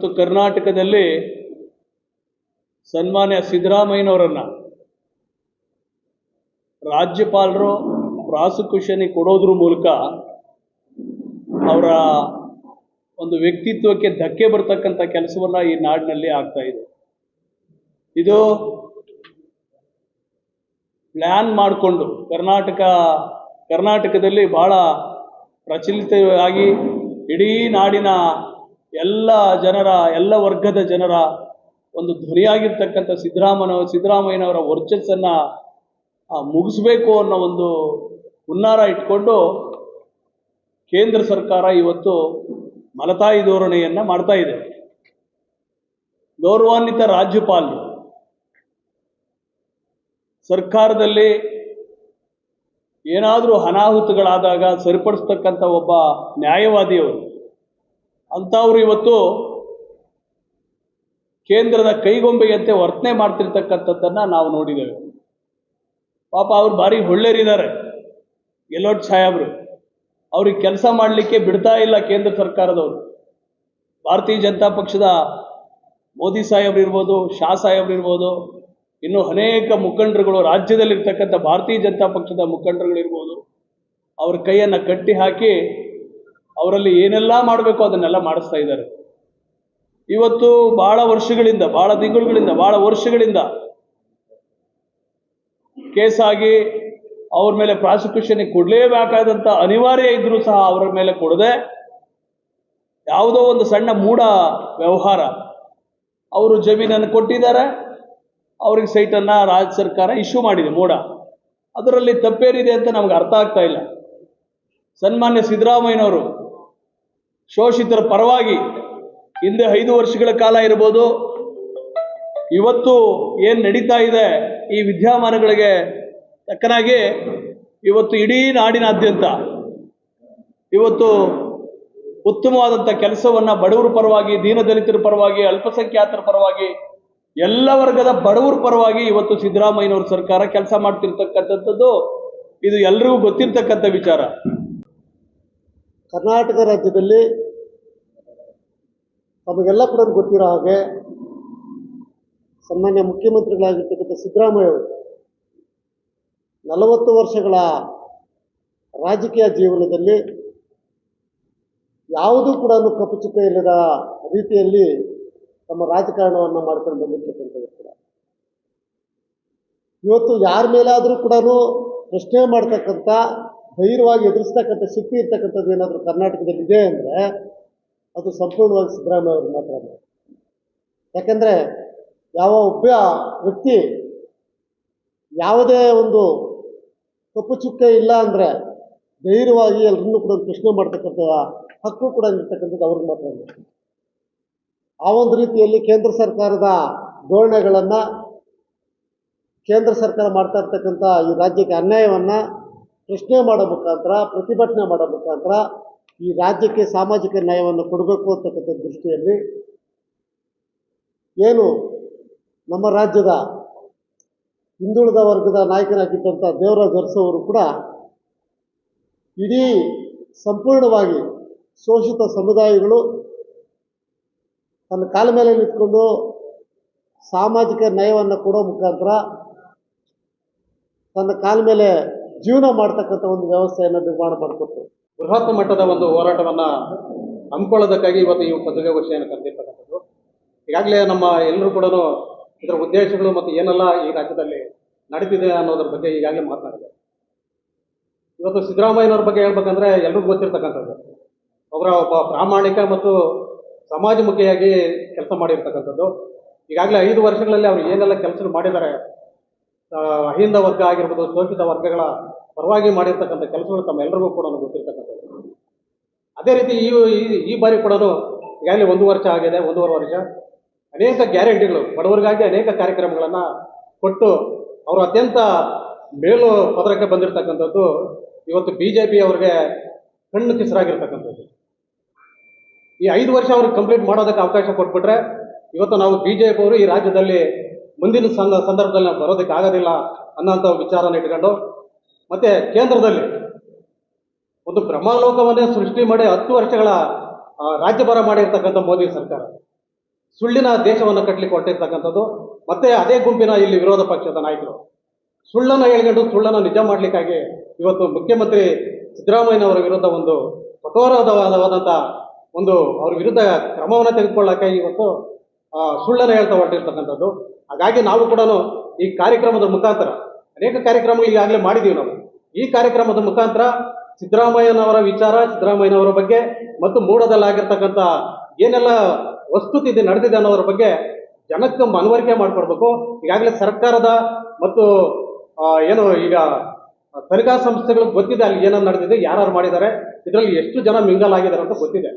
ಇವತ್ತು ಕರ್ನಾಟಕದಲ್ಲಿ ಸನ್ಮಾನ್ಯ ಸಿದ್ದರಾಮಯ್ಯನವರನ್ನ ರಾಜ್ಯಪಾಲರು ಪ್ರಾಸಿಕ್ಯೂಷನಿಗೆ ಕೊಡೋದ್ರ ಮೂಲಕ ಅವರ ಒಂದು ವ್ಯಕ್ತಿತ್ವಕ್ಕೆ ಧಕ್ಕೆ ಬರ್ತಕ್ಕಂಥ ಕೆಲಸವನ್ನ ಈ ನಾಡಿನಲ್ಲಿ ಆಗ್ತಾ ಇದೆ. ಇದು ಪ್ಲ್ಯಾನ್ ಮಾಡಿಕೊಂಡು ಕರ್ನಾಟಕ, ಕರ್ನಾಟಕದಲ್ಲಿ ಬಹಳ ಪ್ರಚಲಿತವಾಗಿ ಇಡೀ ನಾಡಿನ ಎಲ್ಲ ಜನರ, ಎಲ್ಲ ವರ್ಗದ ಜನರ ಒಂದು ಧ್ವನಿಯಾಗಿರ್ತಕ್ಕಂಥ ಸಿದ್ದರಾಮನ ಸಿದ್ದರಾಮಯ್ಯನವರ ವರ್ಚಸ್ಸನ್ನು ಮುಗಿಸ್ಬೇಕು ಅನ್ನೋ ಒಂದು ಹುನ್ನಾರ ಇಟ್ಕೊಂಡು ಕೇಂದ್ರ ಸರ್ಕಾರ ಇವತ್ತು ಮಲತಾಯಿ ಧೋರಣೆಯನ್ನು ಮಾಡ್ತಾ ಇದೆ. ಗೌರವಾನ್ವಿತ ರಾಜ್ಯಪಾಲರು ಸರ್ಕಾರದಲ್ಲಿ ಏನಾದರೂ ಅನಾಹುತಗಳಾದಾಗ ಸರಿಪಡಿಸ್ತಕ್ಕಂಥ ಒಬ್ಬ ನ್ಯಾಯವಾದಿಯವರು ಅಂಥವ್ರು ಇವತ್ತು ಕೇಂದ್ರದ ಕೈಗೊಂಬೆಯಂತೆ ವರ್ತನೆ ಮಾಡ್ತಿರ್ತಕ್ಕಂಥದ್ದನ್ನು ನಾವು ನೋಡಿದ್ದೇವೆ. ಪಾಪ ಅವ್ರು ಭಾರಿ ಒಳ್ಳೆಯರಿದ್ದಾರೆ ಗೆಲೋಟ್ ಸಾಹೇಬ್ರು, ಅವ್ರಿಗೆ ಕೆಲಸ ಮಾಡಲಿಕ್ಕೆ ಬಿಡ್ತಾ ಇಲ್ಲ ಕೇಂದ್ರ ಸರ್ಕಾರದವರು. ಭಾರತೀಯ ಜನತಾ ಪಕ್ಷದ ಮೋದಿ ಸಾಹೇಬ್ರು ಇರ್ಬೋದು, ಶಾ ಸಾಹೇಬ್ರು ಇರ್ಬೋದು, ಇನ್ನು ಅನೇಕ ಮುಖಂಡರುಗಳು, ರಾಜ್ಯದಲ್ಲಿರ್ತಕ್ಕಂಥ ಭಾರತೀಯ ಜನತಾ ಪಕ್ಷದ ಮುಖಂಡರುಗಳಿರ್ಬೋದು ಅವ್ರ ಕೈಯನ್ನು ಕಟ್ಟಿ ಹಾಕಿ ಅವರಲ್ಲಿ ಏನೆಲ್ಲ ಮಾಡಬೇಕು ಅದನ್ನೆಲ್ಲ ಮಾಡಿಸ್ತಾ ಇದ್ದಾರೆ. ಇವತ್ತು ಬಹಳ ವರ್ಷಗಳಿಂದ, ಬಹಳ ತಿಂಗಳುಗಳಿಂದ, ಬಹಳ ವರ್ಷಗಳಿಂದ ಕೇಸಾಗಿ ಅವ್ರ ಮೇಲೆ ಪ್ರಾಸಿಕ್ಯೂಷನ್ ಕೊಡಲೇಬೇಕಾದಂತ ಅನಿವಾರ್ಯ ಇದ್ರೂ ಸಹ ಅವರ ಮೇಲೆ ಕೊಡದೆ ಯಾವುದೋ ಒಂದು ಸಣ್ಣ ಮೂಢ ವ್ಯವಹಾರ. ಅವರು ಜಮೀನನ್ನು ಕೊಟ್ಟಿದ್ದಾರೆ, ಅವ್ರಿಗೆ ಸೈಟನ್ನು ರಾಜ್ಯ ಸರ್ಕಾರ ಇಶ್ಯೂ ಮಾಡಿದೆ ಮೂಡ ಅದರಲ್ಲಿ ತಪ್ಪೇನಿದೆ ಅಂತ ನಮ್ಗೆ ಅರ್ಥ ಆಗ್ತಾ ಇಲ್ಲ. ಸನ್ಮಾನ್ಯ ಸಿದ್ದರಾಮಯ್ಯನವರು ಶೋಷಿತರ ಪರವಾಗಿ ಹಿಂದೆ ಐದು ವರ್ಷಗಳ ಕಾಲ ಇರ್ಬೋದು ಇವತ್ತು ಏನು ನಡೀತಾ ಇದೆ ಈ ವಿದ್ಯಮಾನಗಳಿಗೆ ತಕ್ಕನಾಗಿ ಇವತ್ತು ಇಡೀ ನಾಡಿನಾದ್ಯಂತ ಇವತ್ತು ಉತ್ತಮವಾದಂಥ ಕೆಲಸವನ್ನು ಬಡವರ ಪರವಾಗಿ, ದೀನದಲಿತರ ಪರವಾಗಿ, ಅಲ್ಪಸಂಖ್ಯಾತರ ಪರವಾಗಿ, ಎಲ್ಲ ವರ್ಗದ ಬಡವರ ಪರವಾಗಿ ಇವತ್ತು ಸಿದ್ದರಾಮಯ್ಯನವ್ರ ಸರ್ಕಾರ ಕೆಲಸ ಮಾಡ್ತಿರ್ತಕ್ಕಂಥದ್ದು. ಇದು ಎಲ್ರಿಗೂ ಗೊತ್ತಿರ್ತಕ್ಕಂಥ ವಿಚಾರ. ಕರ್ನಾಟಕ ರಾಜ್ಯದಲ್ಲಿ ತಮಗೆಲ್ಲ ಕೂಡ ಗೊತ್ತಿರೋ ಹಾಗೆ ಸನ್ಮಾನ್ಯ ಮುಖ್ಯಮಂತ್ರಿಗಳಾಗಿರ್ತಕ್ಕಂಥ ಸಿದ್ದರಾಮಯ್ಯ ಅವರು ನಲವತ್ತು ವರ್ಷಗಳ ರಾಜಕೀಯ ಜೀವನದಲ್ಲಿ ಯಾವುದೂ ಕೂಡ ಕಪ್ಪು ಚುಕ್ಕ ಇಲ್ಲದ ರೀತಿಯಲ್ಲಿ ತಮ್ಮ ರಾಜಕಾರಣವನ್ನು ಮಾಡ್ಕೊಂಡು ಬಂದಿರ್ತಕ್ಕಂಥದ್ದು ಕೂಡ. ಇವತ್ತು ಯಾರ ಮೇಲಾದರೂ ಕೂಡ ಪ್ರಶ್ನೆ ಮಾಡ್ತಕ್ಕಂಥ ಧೈರ್ಯವಾಗಿ ಎದುರಿಸ್ತಕ್ಕಂಥ ಶಕ್ತಿ ಇರ್ತಕ್ಕಂಥದ್ದು ಏನಾದರೂ ಕರ್ನಾಟಕದಲ್ಲಿ ಇದೆ ಅಂದರೆ ಅದು ಸಂಪೂರ್ಣವಾಗಿ ಸಿದ್ದರಾಮಯ್ಯ ಅವರು ಮಾತ್ರ ಯಾಕಂದರೆ ಯಾವ ಒಬ್ಬ ವ್ಯಕ್ತಿ ಯಾವುದೇ ಒಂದು ಕಪ್ಪು ಚುಕ್ಕೆ ಇಲ್ಲ ಅಂದರೆ ಧೈರ್ಯವಾಗಿ ಎಲ್ಲರನ್ನೂ ಕೂಡ ಪ್ರಶ್ನೆ ಮಾಡ್ತಕ್ಕಂಥ ಹಕ್ಕು ಕೂಡ ಇರ್ತಕ್ಕಂಥದ್ದು ಅವ್ರಿಗೆ ಮಾತ್ರ. ಆ ಒಂದು ರೀತಿಯಲ್ಲಿ ಕೇಂದ್ರ ಸರ್ಕಾರದ ಧೋರಣೆಗಳನ್ನು ಕೇಂದ್ರ ಸರ್ಕಾರ ಮಾಡ್ತಾ ಇರ್ತಕ್ಕಂಥ ಈ ರಾಜ್ಯಕ್ಕೆ ಅನ್ಯಾಯವನ್ನು ಪ್ರಶ್ನೆ ಮಾಡೋ ಮುಖಾಂತರ, ಪ್ರತಿಭಟನೆ ಮಾಡೋ ಮುಖಾಂತರ ಈ ರಾಜ್ಯಕ್ಕೆ ಸಾಮಾಜಿಕ ನ್ಯಾಯವನ್ನು ಕೊಡಬೇಕು ಅಂತಕ್ಕಂಥ ದೃಷ್ಟಿಯಲ್ಲಿ ಏನು ನಮ್ಮ ರಾಜ್ಯದ ಹಿಂದುಳಿದ ವರ್ಗದ ನಾಯಕನಾಗಿದ್ದಂಥ ದೇವರಾಜ್ ಅರಸು ಕೂಡ ಇಡೀ ಸಂಪೂರ್ಣವಾಗಿ ಶೋಷಿತ ಸಮುದಾಯಗಳು ತನ್ನ ಕಾಲ ಮೇಲೆ ನಿಂತ್ಕೊಂಡು ಸಾಮಾಜಿಕ ನ್ಯಾಯವನ್ನು ಕೊಡೋ ಮುಖಾಂತರ ತನ್ನ ಕಾಲ ಮೇಲೆ ಜೀವನ ಮಾಡ್ತಕ್ಕಂಥ ಒಂದು ವ್ಯವಸ್ಥೆಯನ್ನು ನಿರ್ಮಾಣ ಮಾಡಿಕೊಟ್ಟು ಬೃಹತ್ ಮಟ್ಟದ ಒಂದು ಹೋರಾಟವನ್ನ ಹಮ್ಮಿಕೊಳ್ಳೋದಕ್ಕಾಗಿ ಇವತ್ತು ಈ ಪತ್ರಿಕಾಗೋಷ್ಠಿಯನ್ನು ಕರೆದಿರ್ತಕ್ಕಂಥದ್ದು. ಈಗಾಗಲೇ ನಮ್ಮ ಎಲ್ಲರೂ ಕೂಡ ಇದರ ಉದ್ದೇಶಗಳು ಮತ್ತು ಏನೆಲ್ಲ ಈ ರಾಜ್ಯದಲ್ಲಿ ನಡೀತಿದೆ ಅನ್ನೋದ್ರ ಬಗ್ಗೆ ಈಗಾಗಲೇ ಮಾತನಾಡಿದೆ ಇವತ್ತು ಸಿದ್ದರಾಮಯ್ಯನವ್ರ ಬಗ್ಗೆ ಹೇಳ್ಬೇಕಂದ್ರೆ ಎಲ್ರಿಗೂ ಗೊತ್ತಿರ್ತಕ್ಕಂಥದ್ದು. ಅವರ ಒಬ್ಬ ಪ್ರಾಮಾಣಿಕ ಮತ್ತು ಸಮಾಜಮುಖಿಯಾಗಿ ಕೆಲಸ ಮಾಡಿರ್ತಕ್ಕಂಥದ್ದು. ಈಗಾಗಲೇ ಐದು ವರ್ಷಗಳಲ್ಲಿ ಅವರು ಏನೆಲ್ಲ ಕೆಲಸ ಮಾಡಿದ್ದಾರೆ ಅಹಿಂದ ವರ್ಗ ಆಗಿರ್ಬೋದು, ಶೋಷಿತ ವರ್ಗಗಳ ಪರವಾಗಿ ಮಾಡಿರ್ತಕ್ಕಂಥ ಕೆಲಸಗಳು ತಮ್ಮೆಲ್ಲರಿಗೂ ಕೂಡ ಗೊತ್ತಿರ್ತಕ್ಕಂಥದ್ದು. ಅದೇ ರೀತಿ ಈ, ಈ- ಬಾರಿ ಕೂಡ ಈಗಾಗಲೇ ಒಂದು ವರ್ಷ ಆಗಿದೆ, ಒಂದೂವರೆ ವರ್ಷ. ಅನೇಕ ಗ್ಯಾರಂಟಿಗಳು, ಬಡವರಿಗಾಗಿ ಅನೇಕ ಕಾರ್ಯಕ್ರಮಗಳನ್ನು ಕೊಟ್ಟು ಅವರು ಅತ್ಯಂತ ಮೇಲು ಪದರಕ್ಕೆ ಬಂದಿರತಕ್ಕಂಥದ್ದು ಇವತ್ತು ಬಿ ಜೆ ಪಿ ಅವ್ರಿಗೆ ಕಣ್ಣು ಕಿಸರಾಗಿರ್ತಕ್ಕಂಥದ್ದು. ಈ ಐದು ವರ್ಷ ಅವ್ರಿಗೆ ಕಂಪ್ಲೀಟ್ ಮಾಡೋದಕ್ಕೆ ಅವಕಾಶ ಕೊಟ್ಬಿಟ್ರೆ ಇವತ್ತು ನಾವು ಬಿ ಜೆ ಪಿ ಅವರು ಈ ರಾಜ್ಯದಲ್ಲಿ ಮುಂದಿನ ಸಂದ ಸಂದರ್ಭದಲ್ಲಿ ನಾವು ಬರೋದಕ್ಕೆ ಆಗೋದಿಲ್ಲ ಅನ್ನೋಂಥ ವಿಚಾರನ ಇಟ್ಕೊಂಡು, ಮತ್ತೆ ಕೇಂದ್ರದಲ್ಲಿ ಒಂದು ಬ್ರಹ್ಮಲೋಕವನ್ನೇ ಸೃಷ್ಟಿ ಮಾಡಿ ಹತ್ತು ವರ್ಷಗಳ ರಾಜ್ಯಭಾರ ಮಾಡಿರ್ತಕ್ಕಂಥ ಮೋದಿ ಸರ್ಕಾರ. ಸುಳ್ಳಿನ ದೇಶವನ್ನು ಕಟ್ಟಲಿಕ್ಕೆ ಹೊರಟಿರ್ತಕ್ಕಂಥದ್ದು ಮತ್ತೆ ಅದೇ ಗುಂಪಿನ ಇಲ್ಲಿ ವಿರೋಧ ಪಕ್ಷದ ನಾಯಕರು. ಸುಳ್ಳನ್ನು ಹೇಳ್ಕೊಂಡು ಸುಳ್ಳನ್ನು ನಿಜ ಮಾಡಲಿಕ್ಕಾಗಿ ಇವತ್ತು ಮುಖ್ಯಮಂತ್ರಿ ಸಿದ್ದರಾಮಯ್ಯನವರ ವಿರುದ್ಧ ಒಂದು ಕಠೋರವಾದವಾದಂಥ ಒಂದು ಅವ್ರ ವಿರುದ್ಧ ಕ್ರಮವನ್ನು ತೆಗೆದುಕೊಳ್ಳೋಕ್ಕಾಗಿ ಇವತ್ತು ಸುಳ್ಳನ್ನು ಹೇಳ್ತಾ ಹೊರಟಿರ್ತಕ್ಕಂಥದ್ದು. ಹಾಗಾಗಿ ನಾವು ಕೂಡ ಈ ಕಾರ್ಯಕ್ರಮದ ಮುಖಾಂತರ, ಅನೇಕ ಕಾರ್ಯಕ್ರಮಗಳು ಈಗಾಗಲೇ ಮಾಡಿದ್ದೀವಿ ನಾವು. ಈ ಕಾರ್ಯಕ್ರಮದ ಮುಖಾಂತರ ಸಿದ್ದರಾಮಯ್ಯನವರ ವಿಚಾರ, ಸಿದ್ದರಾಮಯ್ಯನವರ ಬಗ್ಗೆ ಮತ್ತು ಮೂಡದಲ್ಲಾಗಿರ್ತಕ್ಕಂಥ ಏನೆಲ್ಲ ವಸ್ತುತಿದೆ ನಡೆದಿದೆ ಅನ್ನೋದ್ರ ಬಗ್ಗೆ ಜನಕ್ಕೆ ಮನವರಿಕೆ ಮಾಡಿಕೊಡ್ಬೇಕು. ಈಗಾಗಲೇ ಸರ್ಕಾರದ ಮತ್ತು ಏನು ಈಗ ತನಿಖಾ ಸಂಸ್ಥೆಗಳು ಗೊತ್ತಿದೆ ಅಲ್ಲಿ ಏನೇನು ನಡೆದಿದೆ ಯಾರು ಮಾಡಿದ್ದಾರೆ, ಇದರಲ್ಲಿ ಎಷ್ಟು ಜನ ಮಿಂಗಲ್ ಆಗಿದ್ದಾರೆ ಅಂತ ಗೊತ್ತಿದೆ.